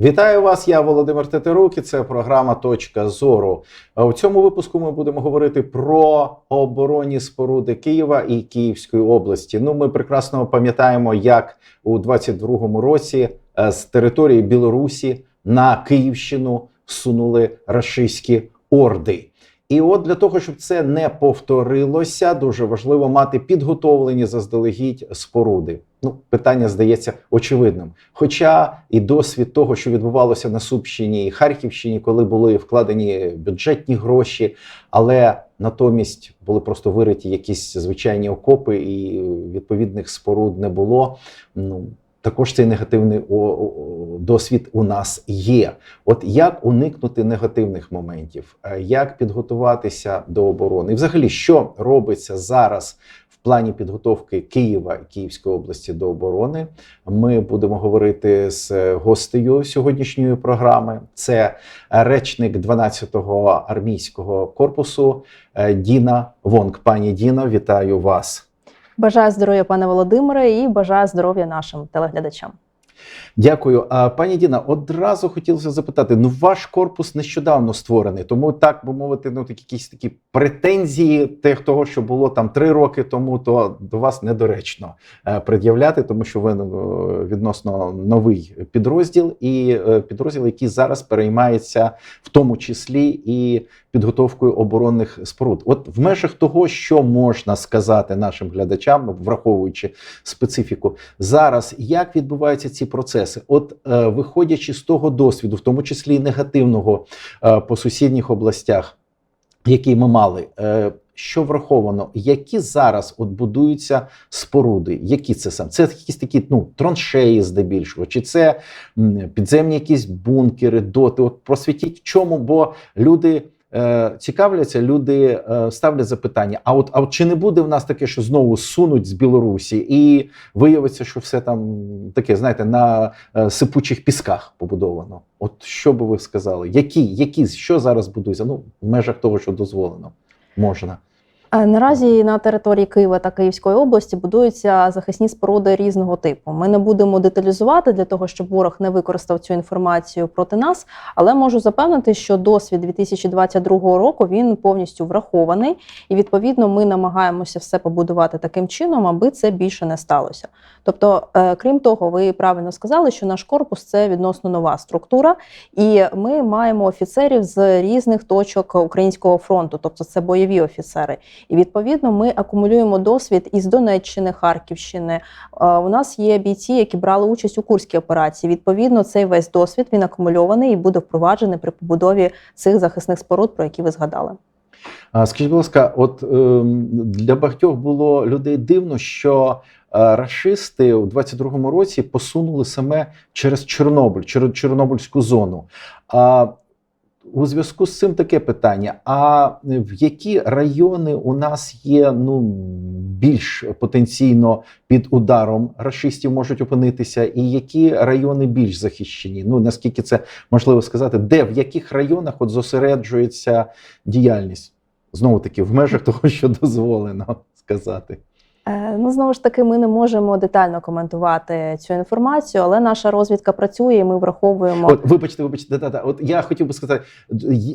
Вітаю вас, я Володимир Тетерук і Це програма Точка зору. У цьому випуску ми будемо говорити про оборонні споруди Києва і Київської області. Ну, ми прекрасно пам'ятаємо, як у 22-му році е, з території Білорусі на Київщину сунули рашистські орди. І от для того, щоб це не повторилося, дуже важливо мати підготовлені заздалегідь споруди. Ну, питання здається очевидним. Хоча і досвід того, що відбувалося на Сумщині і Харківщині, коли були вкладені бюджетні гроші, але натомість були просто вириті якісь звичайні окопи, і відповідних споруд не було. Ну також цей негативний досвід у нас є. От як уникнути негативних моментів, Е, як підготуватися до оборони, і взагалі, що робиться зараз плані підготовки Києва і Київської області до оборони? Ми будемо говорити з гостею сьогоднішньої програми. Це речник 12-го армійського корпусу е, Діна Вонг. Пані Діно, вітаю вас. Бажаю здоров'я, пане Володимире, і бажаю здоров'я нашим телеглядачам. Дякую, А, пані Діна. Одразу хотілося запитати: ну, ваш корпус нещодавно створений, тому так би мовити, ну такі якісь такі претензії тих того, що було там три роки тому, то до вас недоречно е, пред'являти, тому що ви ну, відносно новий підрозділ, і е, підрозділ, який зараз переймається в тому числі і підготовкою оборонних споруд. От в межах того, що можна сказати нашим глядачам, враховуючи специфіку, зараз як відбуваються ці процеси? От е, виходячи з того досвіду, в тому числі і негативного е, по сусідніх областях, який ми мали. Е, що враховано, які зараз от будуються споруди? Які це сам? Це якісь такі ну траншеї, здебільшого, чи це підземні якісь бункери, доти? От просвітіть в чому, бо люди цікавляться, люди е, ставлять запитання: а от, а от чи не буде в нас таке, що знову сунуть з Білорусі, і виявиться, що все там таке, знаєте, на е, сипучих пісках побудовано? От що би ви сказали? Які, які що зараз будується? Ну в межах того, що дозволено, можна. Е, Наразі на території Києва та Київської області будуються захисні споруди різного типу. Ми не будемо деталізувати для того, щоб ворог не використав цю інформацію проти нас, але можу запевнити, що досвід 2022 року він повністю врахований, і відповідно ми намагаємося все побудувати таким чином, аби це більше не сталося. Тобто, е, крім того, ви правильно сказали, що наш корпус це відносно нова структура, і ми маємо офіцерів з різних точок українського фронту, тобто це бойові офіцери. І відповідно ми акумулюємо досвід із Донеччини, Харківщини. Е, У нас є бійці, які брали участь у курській операції. Відповідно, цей весь досвід він акумульований і буде впроваджений при побудові цих захисних споруд, про які ви згадали. Скажіть, будь ласка, от ем, для багатьох було людей дивно, що е, рашисти у 22-му році посунули саме через Чорнобиль, через Чорнобильську зону. А у зв'язку з цим таке питання: а в які райони у нас є ну більш потенційно під ударом рашистів можуть опинитися, і які райони більш захищені? Ну наскільки це можливо сказати, де в яких районах от зосереджується діяльність? Знову таки, в межах того, що дозволено сказати. Е, Ну, знову ж таки, ми не можемо детально коментувати цю інформацію, але наша розвідка працює, і ми враховуємо. От, вибачте, вибачте, да, да. От я хотів би сказати,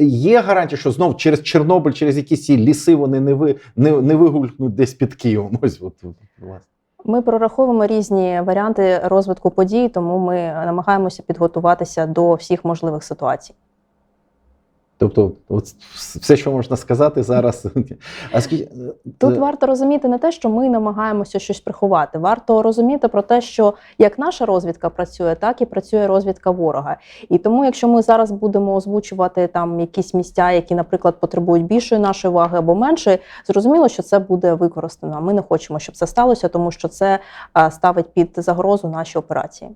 є- гарантія, що знов через Чорнобиль, через якісь ці ліси вони не ви не, не вигулькнуть десь під Києвом. Ось от, от, власне. Ми прораховуємо різні варіанти розвитку подій, тому ми намагаємося підготуватися до всіх можливих ситуацій. Тобто, от все, що можна сказати зараз. А скажіть, Тут е, варто розуміти не те, що ми намагаємося щось приховати. Варто розуміти про те, що як наша розвідка працює, так і працює розвідка ворога. І тому, якщо ми зараз будемо озвучувати там якісь місця, які, наприклад, потребують більшої нашої уваги або меншої, зрозуміло, що це буде використано. А ми не хочемо, щоб це сталося, тому що це ставить під загрозу наші операції.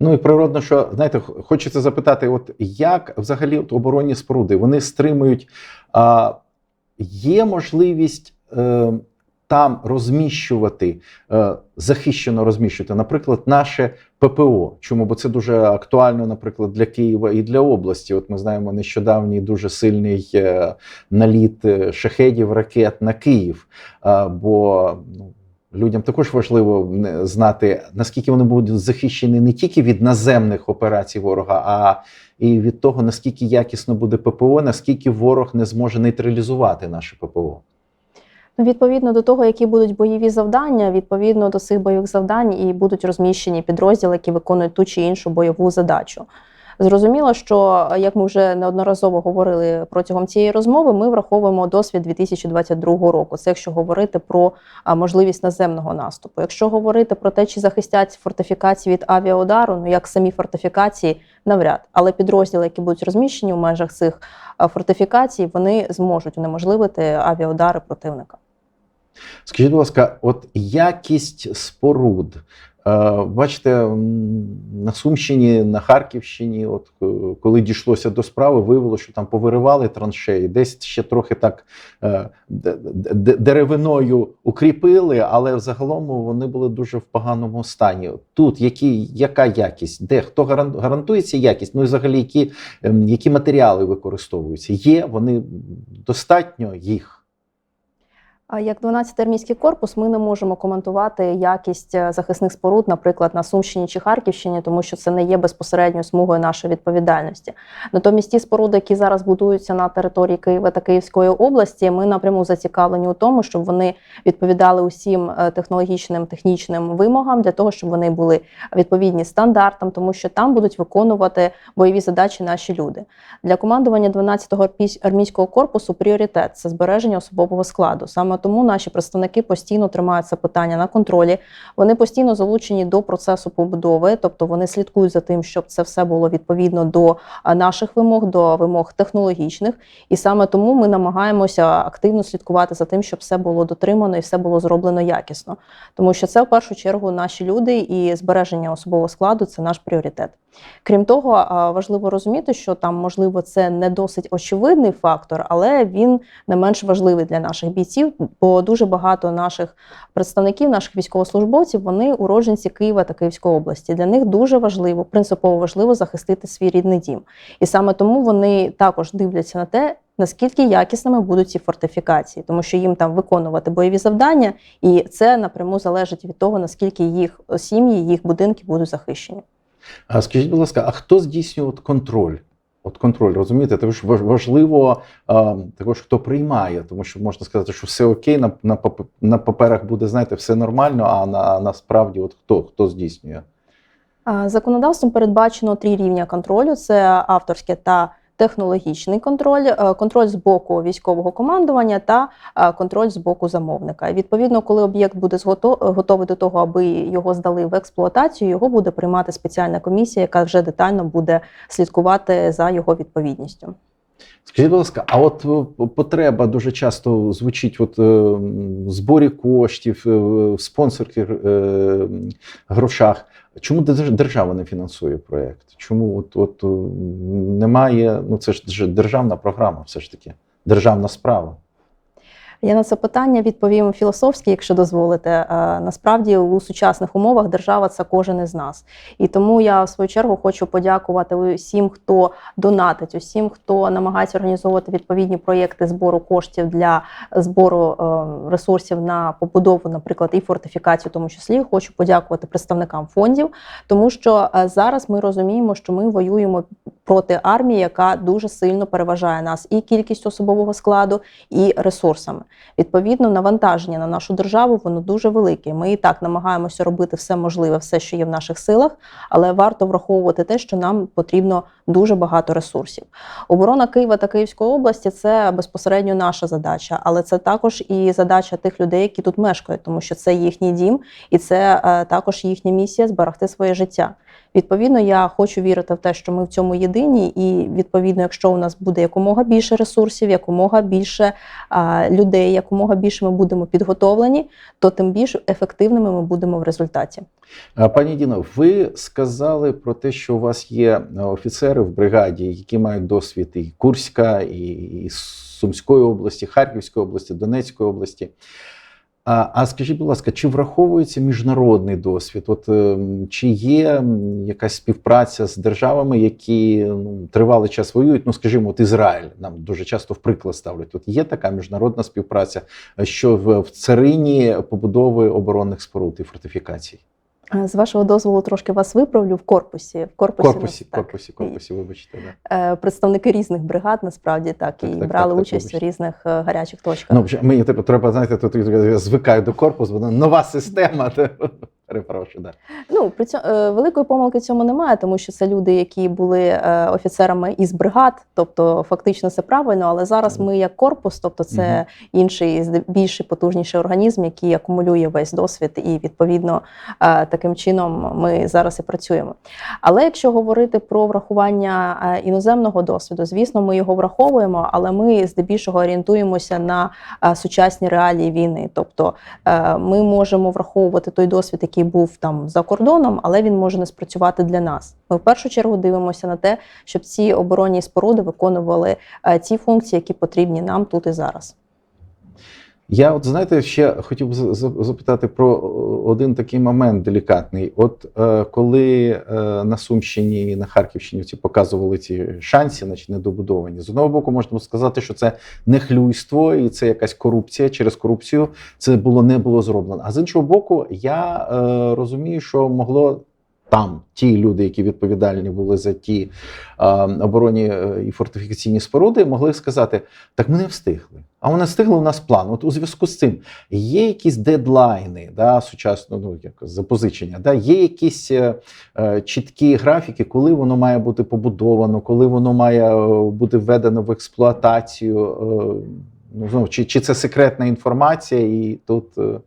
Ну і природно, що знаєте, хочеться запитати: от як взагалі от оборонні споруди вони стримують? А, є можливість е, там розміщувати, е, захищено розміщувати, наприклад, наше ППО. Чому? Бо це дуже актуально, наприклад, для Києва і для області. От ми знаємо нещодавній дуже сильний е, наліт е, шахедів ракет на Київ. А, бо ну, людям також важливо знати, наскільки вони будуть захищені не тільки від наземних операцій ворога, а і від того, наскільки якісно буде ППО, наскільки ворог не зможе нейтралізувати наше ППО. Ну, Відповідно до того, які будуть бойові завдання, відповідно до цих бойових завдань і будуть розміщені підрозділи, які виконують ту чи іншу бойову задачу. Зрозуміло, що як ми вже неодноразово говорили протягом цієї розмови, ми враховуємо досвід 2022 року. Це якщо говорити про можливість наземного наступу. Якщо говорити про те, чи захистять фортифікації від авіаудару, ну як самі фортифікації, навряд, але підрозділи, які будуть розміщені в межах цих фортифікацій, вони зможуть унеможливити авіаудари противника. Скажіть, будь ласка, от якість споруд. Е, Бачите, на Сумщині, на Харківщині, от е, коли дійшлося до справи, виявилося, що там повиривали траншеї, десь ще трохи так е, деревиною укріпили, але взагалом вони були дуже в поганому стані. Тут які, яка якість? Де хто гаран- гарантується якість? Ну і взагалі, які, ем, які матеріали використовуються? Є вони достатньо їх. Як 12-й армійський корпус, ми не можемо коментувати якість е, захисних споруд, наприклад, на Сумщині чи Харківщині, тому що це не є безпосередньою смугою нашої відповідальності. Натомість ті споруди, які зараз будуються на території Києва та Київської області, ми напряму зацікавлені у тому, щоб вони відповідали усім е, технологічним технічним вимогам для того, щоб вони були відповідні стандартам, тому що там будуть виконувати бойові задачі наші люди. Для командування 12-го армійського корпусу пріоритет це збереження особового складу. Саме тому наші представники постійно тримають це питання на контролі. Вони постійно залучені до процесу побудови, тобто вони слідкують за тим, щоб це все було відповідно до наших вимог, до вимог технологічних. І саме тому ми намагаємося активно слідкувати за тим, щоб все було дотримано і все було зроблено якісно. Тому що це в першу чергу наші люди і збереження особового складу це наш пріоритет. Крім того, важливо розуміти, що там можливо це не досить очевидний фактор, але він не менш важливий для наших бійців, бо дуже багато наших представників, наших військовослужбовців, вони уродженці Києва та Київської області. Для них дуже важливо, принципово важливо захистити свій рідний дім. І саме тому вони також дивляться на те. Наскільки якісними будуть ці фортифікації, тому що їм там виконувати бойові завдання, і це напряму залежить від того, наскільки їх сім'ї, їх будинки будуть захищені. А скажіть, будь ласка, а хто здійснює от контроль? От контроль, розумієте, також важ- важливо а, також хто приймає, тому що можна сказати, що все окей, на, на, на паперах буде, знаєте, все нормально, а на, насправді от хто, хто здійснює? Законодавством передбачено три рівня контролю: це авторське та технологічний контроль, е, контроль з боку військового командування та е, контроль з боку замовника. Відповідно, коли об'єкт буде згото- готовий до того, аби його здали в експлуатацію, його буде приймати спеціальна комісія, яка вже детально буде слідкувати за його відповідністю. Скажіть, будь ласка, а от е, потреба дуже часто звучить от, е, зборі коштів, е, спонсорських е, грошах. Чому держ- держава не фінансує проєкт? Чому от, от немає? Ну це ж державна програма, все ж таки, державна справа. Я на це питання відповім філософськи, якщо дозволите. Е, Насправді у сучасних умовах держава це кожен із нас. І тому я в свою чергу хочу подякувати усім, хто донатить, усім, хто намагається організовувати відповідні проєкти збору коштів для збору е, ресурсів на побудову, наприклад, і фортифікацію, в тому числі. Хочу подякувати представникам фондів, тому що е, зараз ми розуміємо, що ми воюємо проти армії, яка дуже сильно переважає нас і кількістю особового складу, і ресурсами. Відповідно, навантаження на нашу державу воно дуже велике. Ми і так намагаємося робити все можливе, все, що є в наших силах, але варто враховувати те, що нам потрібно дуже багато ресурсів. Оборона Києва та Київської області це безпосередньо наша задача, але це також і задача тих людей, які тут мешкають, тому що це їхній дім, і це е, також їхня місія зберегти своє життя. Відповідно, я хочу вірити в те, що ми в цьому єдині, і відповідно, якщо у нас буде якомога більше ресурсів, якомога більше а, людей, якомога більше ми будемо підготовлені, то тим більш ефективними ми будемо в результаті. Пані Діно, ви сказали про те, що у вас є офіцери в бригаді, які мають досвід і Курська, і Сумської області, Харківської області, Донецької області. А, а скажіть, будь ласка, чи враховується міжнародний досвід? От ем, чи є якась співпраця з державами, які ну, тривалий час воюють? Ну, скажімо, от Ізраїль нам дуже часто в приклад ставлять. От є така міжнародна співпраця, е, що в, в царині побудови оборонних споруд і фортифікацій? Е, З вашого дозволу трошки вас виправлю в корпусі. В корпусі, Корпусі, так, корпусі, корпусі, вибачте. Да. е, представники різних бригад насправді так, Так, і так, брали так, так, участь так, у різних е, гарячих точках. Ну, мені тепер треба, знаєте, тут я звикаю до корпусу, вона нова система. Перепрошую, да. Ну при цьому е, великої помилки в цьому немає, тому що це люди, які були е, офіцерами із бригад, тобто фактично це правильно. Але зараз ми як корпус, тобто це Мгм. інший більший потужніший організм, який акумулює весь досвід, і відповідно е, таким чином ми зараз і працюємо. Але якщо говорити про врахування іноземного досвіду, звісно, ми його враховуємо, але ми здебільшого орієнтуємося на сучасні реалії війни. Тобто ми можемо враховувати той досвід, який був там за кордоном, але він може не спрацювати для нас. Ми в першу чергу дивимося на те, щоб ці оборонні споруди виконували е, ті функції, які потрібні нам тут і зараз. Я, от знаєте, ще хотів запитати про один такий момент делікатний. От е, коли е, на Сумщині і на Харківщині ці показували ці шанси, значить недобудовані, з одного боку, можна сказати, що це не хлюйство і це якась корупція. Через корупцію це було не було зроблено. А з іншого боку, я е, розумію, що могло. Там ті люди, які відповідальні були за ті е, оборонні і фортифікаційні споруди, могли сказати: так ми не встигли. А вони встигли у нас план. От у зв'язку з цим є якісь дедлайни, да, сучасно, ну як запозичення, да, є якісь е, е, чіткі графіки, коли воно має бути побудовано, коли воно має е, бути введено в експлуатацію. Е, ну, знову, чи, чи це секретна інформація, і тут е,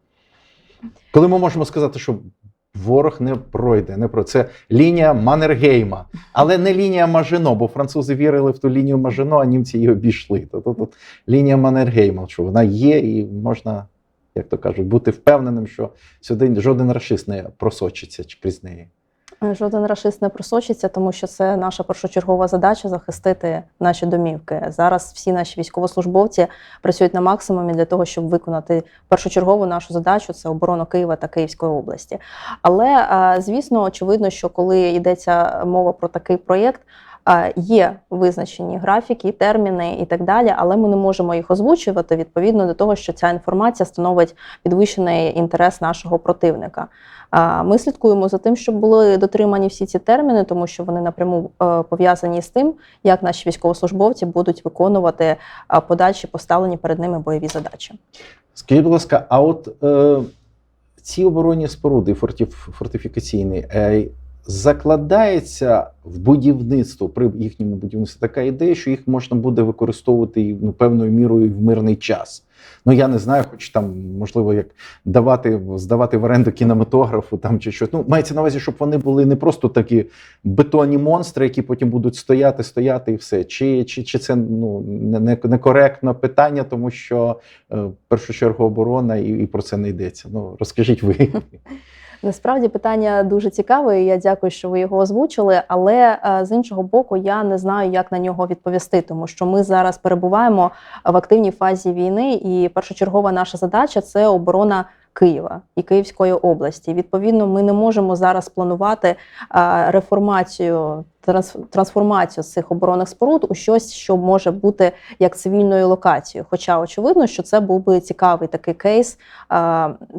коли ми можемо сказати, що ворог не пройде, не пройде. Це лінія Маннергейма, але не лінія Мажино, бо французи вірили в ту лінію Мажино, а німці її обійшли. То тут лінія Маннергейма, що вона є, і можна, як то кажуть, бути впевненим, що сюди жоден расист не просочиться крізь неї. Жоден рашист не просочиться, тому що це наша першочергова задача захистити наші домівки. Зараз всі наші військовослужбовці працюють на максимумі для того, щоб виконати першочергову нашу задачу це оборона Києва та Київської області. Але звісно, очевидно, що коли йдеться мова про такий проєкт. Е, Є визначені графіки, терміни і так далі, але ми не можемо їх озвучувати відповідно до того, що ця інформація становить підвищений інтерес нашого противника. А, Ми слідкуємо за тим, щоб були дотримані всі ці терміни, тому що вони напряму е, пов'язані з тим, як наші військовослужбовці будуть виконувати е, подальші поставлені перед ними бойові задачі. Скажіть, будь ласка, а от е, ці оборонні споруди фортиф, фортифікаційні, е, закладається в будівництво при їхньому будівництві така ідея, що їх можна буде використовувати ну, певною мірою в мирний час. Ну я не знаю, хоч там можливо як давати здавати в оренду кінематографу там чи щось. Ну мається на увазі, щоб вони були не просто такі бетонні монстри, які потім будуть стояти, стояти і все. Чи, чи, чи це ну не, не, некоректне питання, тому що е, в першу чергу оборона і, і про це не йдеться. Ну розкажіть ви. Насправді питання дуже цікаве. і Я дякую, що ви його озвучили. Але е, з іншого боку, я не знаю, як на нього відповісти, тому що ми зараз перебуваємо в активній фазі війни, і першочергова наша задача це оборона. Києва і Київської області. Відповідно, ми не можемо зараз планувати е, реформацію, трансформацію цих оборонних споруд у щось, що може бути як цивільною локацією. Хоча очевидно, що це був би цікавий такий кейс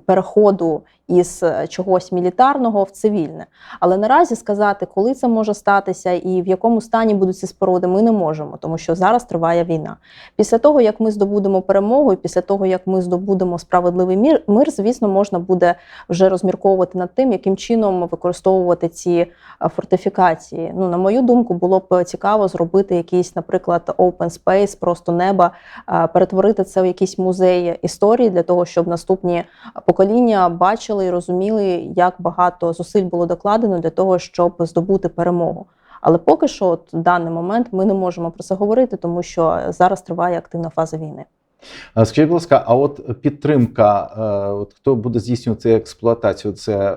переходу із е, чогось мілітарного в цивільне. Але наразі сказати, коли це може статися і в якому стані будуть ці споруди, ми не можемо, тому що зараз триває війна. Після того, як ми здобудемо перемогу, і після того, як ми здобудемо справедливий мір, мир, звісно, можна буде вже розмірковувати над тим, яким чином використовувати ці е, фортифікації. Ну, на мою думку, було б цікаво зробити якийсь, наприклад, open space, просто неба, е, перетворити це в якийсь музей історії для того, щоб наступні покоління бачили і розуміли, як багато зусиль було докладено для того, щоб здобути перемогу. Але поки що, от, в даний момент, ми не можемо про це говорити, тому що зараз триває активна фаза війни. Скажіть, будь ласка, а от підтримка, е, от хто буде здійснювати експлуатацію, це е,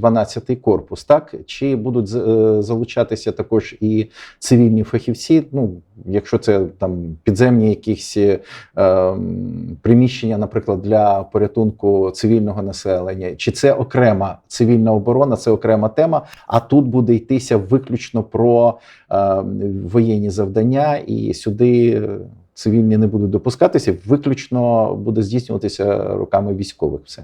12-й корпус, так? Чи будуть е, залучатися також і цивільні фахівці? Ну, якщо це там підземні якісь е, приміщення, наприклад, для порятунку цивільного населення, чи це окрема цивільна оборона, це окрема тема, а тут буде йтися виключно про е, воєнні завдання, і сюди е, цивільні не будуть допускатися, виключно буде здійснюватися руками військових. Все.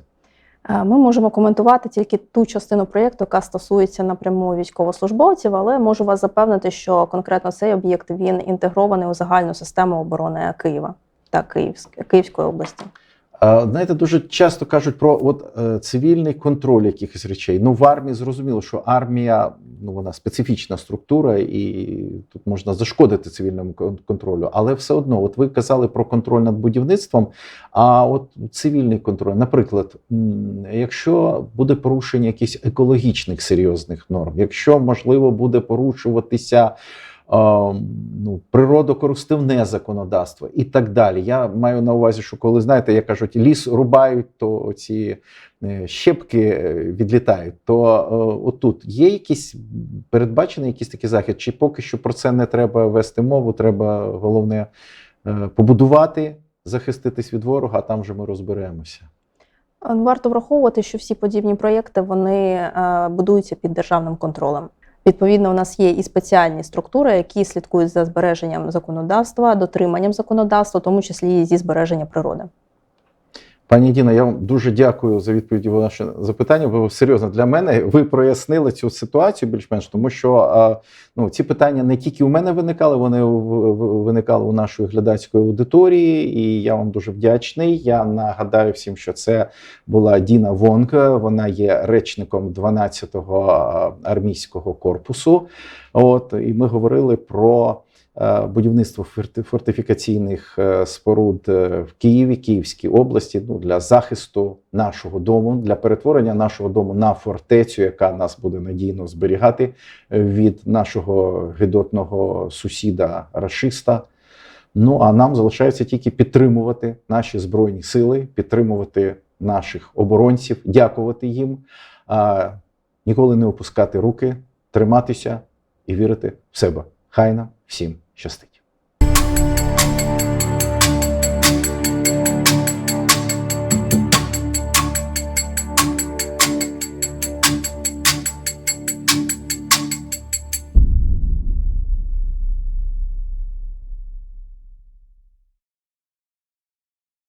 Е, Ми можемо коментувати тільки ту частину проєкту, яка стосується напряму військовослужбовців, але можу вас запевнити, що конкретно цей об'єкт він інтегрований у загальну систему оборони Києва та Київськ- Київської області. Знаєте, дуже часто кажуть про от е, цивільний контроль якихось речей. Ну в армії зрозуміло, що армія ну вона специфічна структура, і тут можна зашкодити цивільному кон- контролю. Але все одно, от ви казали про контроль над будівництвом. А от цивільний контроль, наприклад, якщо буде порушення якихось екологічних серйозних норм, якщо можливо буде порушуватися. Ну, природокористивне законодавство і так далі. Я маю на увазі, що коли знаєте, як кажуть, ліс рубають, то ці е, щепки е, відлітають. То е, отут є якийсь передбачений якийсь такий захід, чи поки що про це не треба вести мову, треба головне побудувати, захиститись від ворога, а там вже ми розберемося. Е, Варто враховувати, що всі подібні проєкти вони будуються під державним контролем. Відповідно, у нас є і спеціальні структури, які слідкують за збереженням законодавства, дотриманням законодавства, в тому числі і зі збереження природи. Пані Діна, я вам дуже дякую за відповіді на ваше запитання. Бо серйозно для мене ви прояснили цю ситуацію більш-менш, тому що ну, ці питання не тільки у мене виникали, вони виникали у нашої глядацької аудиторії, і я вам дуже вдячний. Я нагадаю всім, що це була Діна Вонк. Вона є речником 12-го армійського корпусу. От і ми говорили про будівництво фортифікаційних е, споруд е, в Києві, Київській області ну, для захисту нашого дому, для перетворення нашого дому на фортецю, яка нас буде надійно зберігати е, від нашого гидотного сусіда рашиста. Ну а нам залишається тільки підтримувати наші збройні сили, підтримувати наших оборонців, дякувати їм, а, ніколи не опускати руки, триматися і вірити в себе. Хай нам всім щастить.